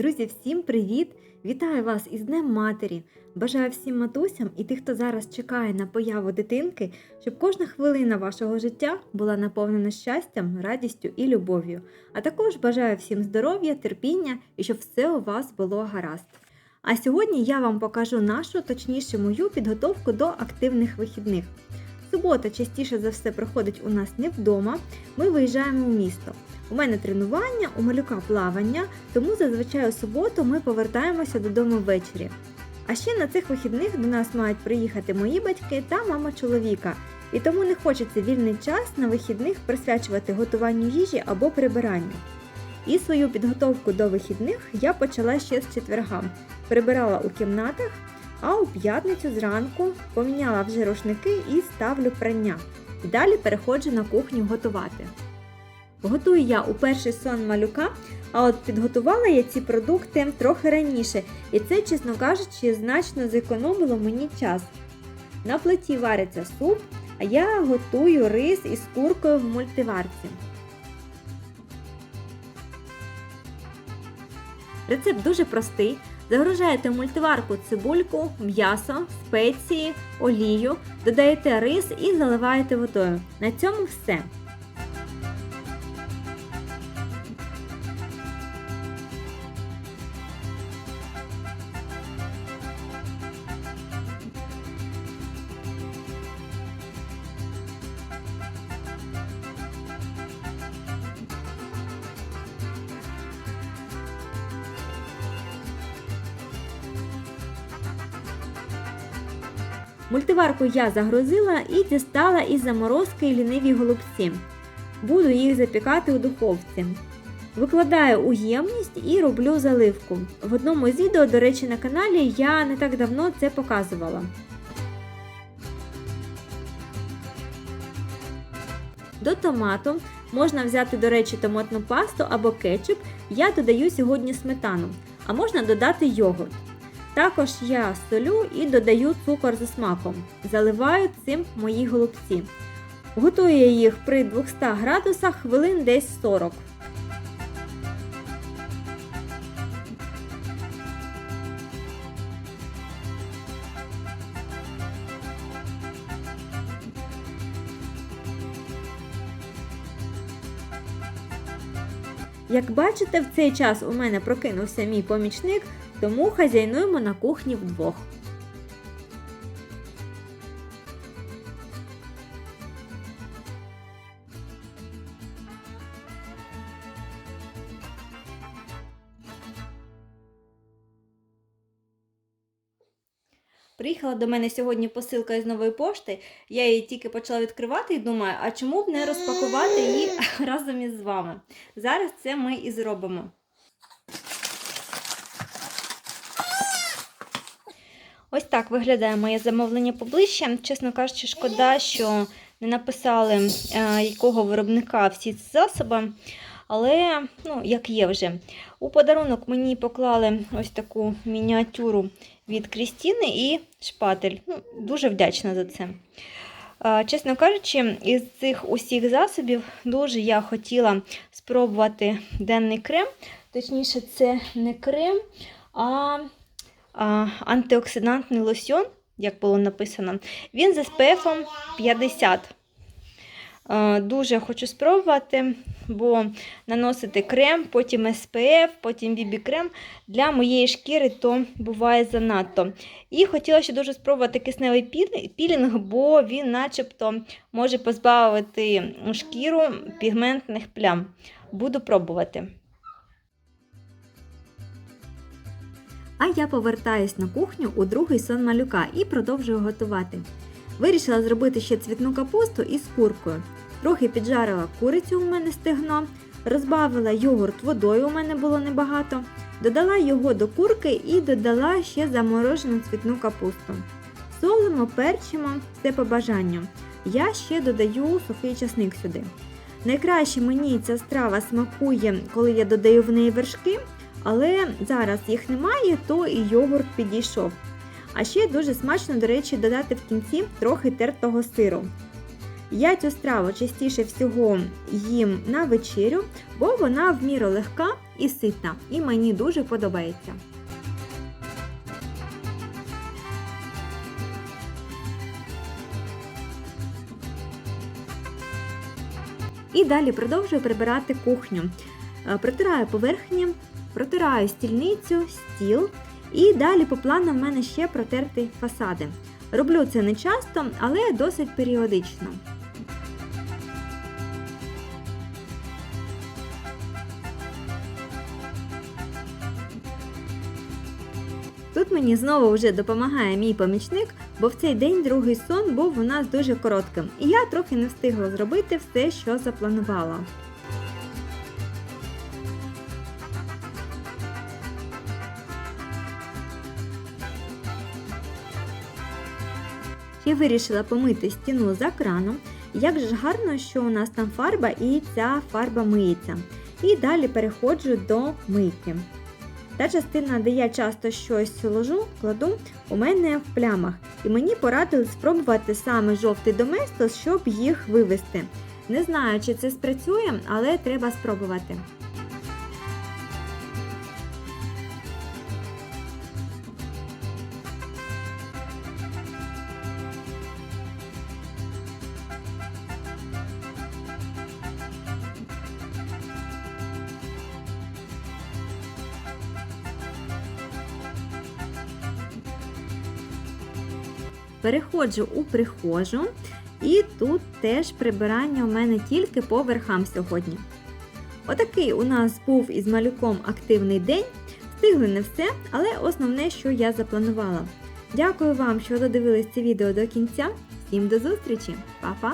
Друзі, всім привіт! Вітаю вас із Днем Матері! Бажаю всім матусям і тих, хто зараз чекає на появу дитинки, щоб кожна хвилина вашого життя була наповнена щастям, радістю і любов'ю. А також бажаю всім здоров'я, терпіння і щоб все у вас було гаразд. А сьогодні я вам покажу нашу, точніше мою підготовку до активних вихідних. Субота частіше за все проходить у нас не вдома, ми виїжджаємо у місто. У мене тренування, у малюка плавання, тому зазвичай у суботу ми повертаємося додому ввечері. А ще на цих вихідних до нас мають приїхати мої батьки та мама чоловіка, і тому не хочеться вільний час на вихідних присвячувати готуванню їжі або прибиранню. І свою підготовку до вихідних я почала ще з четверга. Прибирала у кімнатах, а у п'ятницю зранку поміняла вже рушники і ставлю прання. І далі переходжу на кухню готувати. Готую я у перший сон малюка, а от підготувала я ці продукти трохи раніше, і це, чесно кажучи, значно зекономило мені час. На плиті вариться суп, а я готую рис із куркою в мультиварці. Рецепт дуже простий. Загружаєте в мультиварку цибульку, м'ясо, спеції, олію, додаєте рис і заливаєте водою. На цьому все. Мультиварку я загрузила і дістала із заморозки ліниві голубці. Буду їх запікати у духовці. Викладаю у ємність і роблю заливку. В одному з відео, до речі, на каналі я не так давно це показувала. До томату можна взяти, до речі, томатну пасту або кетчуп. Я додаю сьогодні сметану, а можна додати йогурт. Також я солю і додаю цукор за смаком. Заливаю цим мої голубці. Готую їх при 200 градусах хвилин десь 40. Як бачите, в цей час у мене прокинувся мій помічник, тому хазяйнуємо на кухні вдвох. Приїхала до мене сьогодні посилка із нової пошти. Я її тільки почала відкривати і думаю, а чому б не розпакувати її разом із вами? Зараз це ми і зробимо. Ось так виглядає моє замовлення поближче. Чесно кажучи, шкода, що не написали, е, якого виробника всі ці засоби. Але, ну, як є вже. У подарунок мені поклали ось таку мініатюру від Крістіни і шпатель. Ну, Дуже вдячна за це. Е, Чесно кажучи, із цих усіх засобів дуже я хотіла спробувати денний крем. Точніше, це не крем, а а, антиоксидантний лосьон, як було написано, він з SPF 50. Дуже хочу спробувати, бо наносити крем, потім SPF, потім BB-крем для моєї шкіри то буває занадто. І хотіла ще дуже спробувати кисневий пілінг, бо він начебто може позбавити шкіру пігментних плям. Буду пробувати. А я повертаюсь на кухню у другий сон малюка і продовжую готувати. Вирішила зробити ще цвітну капусту із куркою. Трохи піджарила курицю у мене стегно, розбавила йогурт водою, у мене було небагато, додала його до курки і додала ще заморожену цвітну капусту. Солимо, перчимо, все по бажанню. Я ще додаю сухий часник сюди. Найкраще мені ця страва смакує, коли я додаю в неї вершки. Але зараз їх немає, то і йогурт підійшов. А ще дуже смачно, до речі, додати в кінці трохи тертого сиру. Я цю страву частіше всього їм на вечерю, бо вона в міру легка і ситна, і мені дуже подобається. І далі продовжую прибирати кухню. Е, Протираю поверхні, протираю стільницю, стіл. І далі по плану в мене ще протерти фасади. Роблю це не часто, але досить періодично. Тут мені знову вже допомагає мій помічник, бо в цей день другий сон був у нас дуже коротким, і я трохи не встигла зробити все, що запланувала. Я вирішила помити стіну за краном. Як ж гарно, що у нас там фарба і ця фарба миється. І далі переходжу до мийки. Та частина, де я часто щось ложу, кладу, у мене в плямах. І мені порадили спробувати саме жовтий доместос, щоб їх вивести. Не знаю, чи це спрацює, але треба спробувати. Переходжу у прихожу, і тут теж прибирання у мене тільки по верхам сьогодні. Отакий у нас був із малюком активний день. Встигли не все, але основне, що я запланувала. Дякую вам, що додивились це відео до кінця. Всім до зустрічі, Па-па!